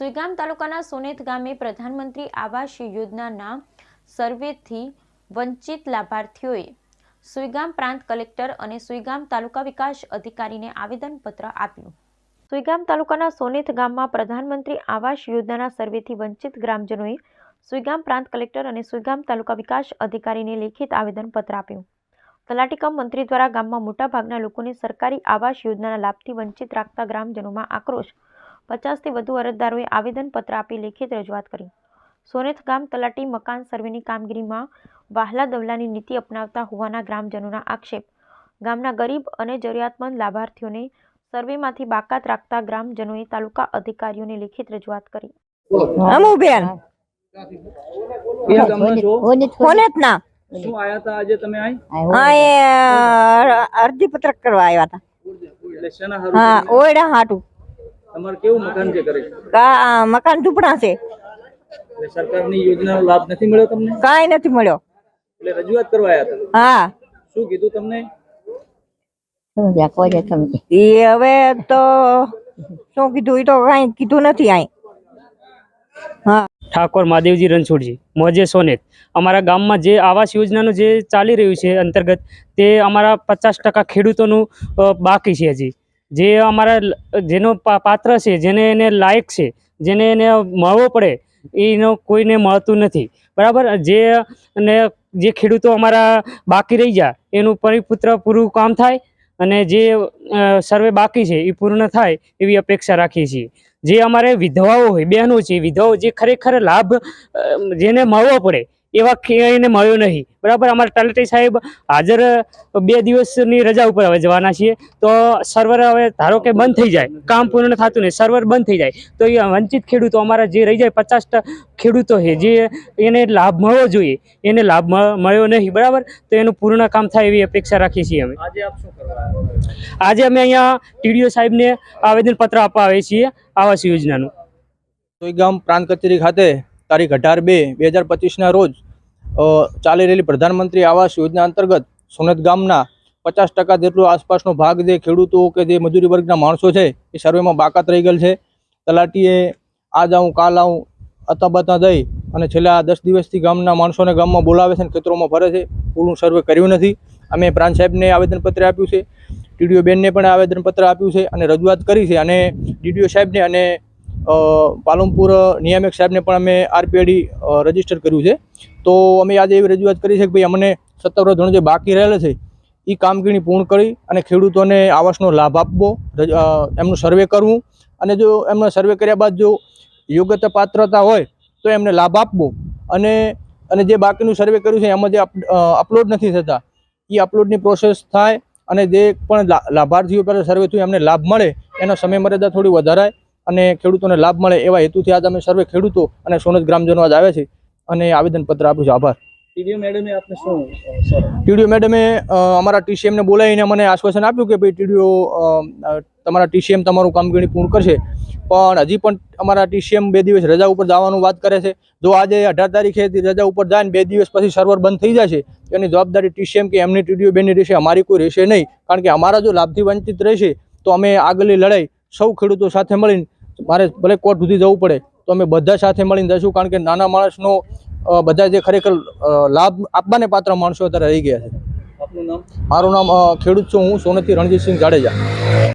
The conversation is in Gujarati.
સુઈગામ તાલુકાના સોનેથ ગામે પ્રધાનમંત્રી આવાસ યોજનાના સર્વેથી વંચિત લાભાર્થીઓએ સુઈગામ પ્રાંત કલેક્ટર અને સુઈગામ તાલુકા વિકાસ અધિકારીને આવેદનપત્ર આપ્યું. સુઈગામ તાલુકાના સોનેથ ગામમાં પ્રધાનમંત્રી આવાસ યોજનાના સર્વેથી વંચિત ગ્રામજનોએ સુઈગામ પ્રાંત કલેક્ટર અને સુઈગામ તાલુકા વિકાસ અધિકારીને લેખિત આવેદનપત્ર આપ્યું. તલાટીકમ મંત્રી દ્વારા ગામમાં મોટાભાગના લોકોને સરકારી આવાસ યોજનાના લાભથી વંચિત રાખતા ગ્રામજનોમાં આક્રોશ પચાસથી વધુ અરજદારોએ આવેદનપત્ર આપી લેખિત રજૂઆત કરી. સોનેથ ગામ તલાટી મકાન સર્વેની કામગીરીમાં વાહલા દવલાની નીતિ અપનાવતા હોવાના ગ્રામજનોના આક્ષેપ. ગામના ગરીબ અને જરૂરિયાતમંદ લાભાર્થીઓને સર્વેમાંથી બાકાત રાખતા ગ્રામજનોએ તાલુકા અધિકારીઓને લેખિત રજૂઆત કરી. અમુબેન શું આયા આજે તમે આય? અરજી પત્રક કરવા આવ્યા હતા. એટલે શેના હારું હા ઓયડા હાટું. તમારે કેવું મકાન છે કરે કા મકાન ઝૂંપડા છે. સરકારની યોજનાનો લાભ નથી મળ્યો તમને? કાંઈ નથી મળ્યો. એટલે રજૂઆત કરવા આવ્યા હતા હા. શું કીધું તમને? એ હવે તો શું કીધું? એ તો કાંઈ કીધું નથી અહીં હા. ઠાકોર મહાદેવજી રણછોડજી મોજે સોનેત. અમારા ગામમાં જે આવાસ યોજનાનું જે ચાલી રહ્યું છે અંતર્ગત તે અમારા પચાસ ટકા ખેડૂતોનું નું બાકી છે હજી. જે અમારા જેનો પાત્ર છે, જેને એને લાયક છે, જેને એને મળવો પડે, એનો કોઈને મળતું નથી. બરાબર? જે અને જે ખેડૂતો અમારા બાકી રહી ગયા, એનું પરિપુત્ર પૂરું કામ થાય અને જે સર્વે બાકી છે, એ પૂર્ણ થાય એવી અપેક્ષા રાખીએ છીએ. જે અમારે વિધવાઓ હોય, બહેનો છે, વિધવાઓ જે ખરેખર લાભ જેને મળવો પડે એવા એને મળ્યો નહીં. બરાબર? અમારા તલાટી સાહેબ હાજર બે દિવસની રજા ઉપર હવે જવાના છીએ. તો સર્વર હવે ધારો કે બંધ થઈ જાય કામ પૂર્ણ થતું નહીં સર્વર બંધ થઈ જાય તો એ વંચિત ખેડૂતો અમારા જે રહી જાય પચાસ ખેડૂતો છે જે એને લાભ મળવો જોઈએ એને લાભ મળ્યો નહીં બરાબર? તો એનું પૂર્ણ કામ થાય એવી અપેક્ષા રાખીએ છીએ અમે. આજે અમે અહીંયા ટીડીઓ સાહેબને આવેદનપત્ર આપવા આવીએ છીએ આવાસ યોજનાનું. સોઈગામ પ્રાંત કચેરી ખાતે તારીખ અઢાર બે બે હજાર પચીસના રોજ ચાલી રહેલી પ્રધાનમંત્રી આવાસ યોજના અંતર્ગત સોનત ગામના પચાસ ટકા જેટલો આસપાસનો ભાગ જે ખેડૂતો કે જે મજૂરી વર્ગના માણસો છે, એ સર્વેમાં બાકાત રહી ગયેલ છે. તલાટીએ આજ આવું, કાલ આવું અતાબતા દઈ અને છેલ્લા દસ દિવસથી ગામના માણસોને ગામમાં બોલાવે છે અને ખેતરોમાં ફરે છે. પૂરું સર્વે કર્યું નથી. અમે પ્રાંત સાહેબને આવેદનપત્ર આપ્યું છે. ટીડીઓ બેનને પણ આવેદનપત્ર આપ્યું છે અને રજૂઆત કરી છે અને ડીડીઓ સાહેબને અને અ, પાલનપુર નિયામક સાહેબને પણ અમે આરપીઆઈડી રજિસ્ટર કર્યું છે. તો અમે આજે એવી રજૂઆત કરી છે કે ભાઈ અમને સત્તાવાર ધોરણ જે બાકી રહેલા છે એ કામગીરી પૂર્ણ કરી અને ખેડૂતોને આવાસનો લાભ આપવો એમનું સર્વે કરવું અને જો એમને સર્વે કર્યા બાદ જો યોગ્યતા પાત્રતા હોય તો એમને લાભ આપવો અને અને જે બાકીનું સર્વે કર્યું છે એમાં જે અપલોડ નથી થતા એ અપલોડની પ્રોસેસ થાય અને જે પણ લાભાર્થીઓ પહેલાં સર્વે થયું એમને લાભ મળે એનો સમય મર્યાદા થોડી વધારાય અને ખેડૂતોને લાભ મળે એવા હેતુથી આજ અમે સર્વે ખેડૂતો અને સોનજ ગ્રામજનો આજ આવે છે અને આવેદનપત્ર આપ્યું છે. આભાર. ટીડીઓ મેડમે આપને શું ટીડીઓ મેડમે અમારા ટીસીએમને બોલાવીને મને આશ્વાસન આપ્યું કે ભાઈ ટીડીઓ તમારા ટીસીએમ તમારું કામગીરી પૂર્ણ કરશે. પણ હજી પણ અમારા ટીસીએમ બે દિવસ રજા ઉપર જવાનું વાત કરે છે. જો આજે અઢાર તારીખે રજા ઉપર જાય ને બે દિવસ પછી સર્વર બંધ થઈ જશે એની જવાબદારી ટીસીએમ કે એમની ટીડીઓ બેની રહેશે અમારી કોઈ રહેશે નહીં. કારણ કે અમારા જો લાભથી વંચિત રહેશે તો અમે આગળની લડાઈ સૌ ખેડૂતો સાથે મળીને મારે ભલે કોર્ટ સુધી જવું પડે તો અમે બધા સાથે મળીને જઈશું કારણ કે નાના માણસનો બધા જે ખરેખર લાભ આપવાને પાત્ર માણસો અત્યારે રહી ગયા છે. આપનું નામ? મારું નામ ખેડૂત છું હું સોનથી રણજીતસિંહ જાડેજા.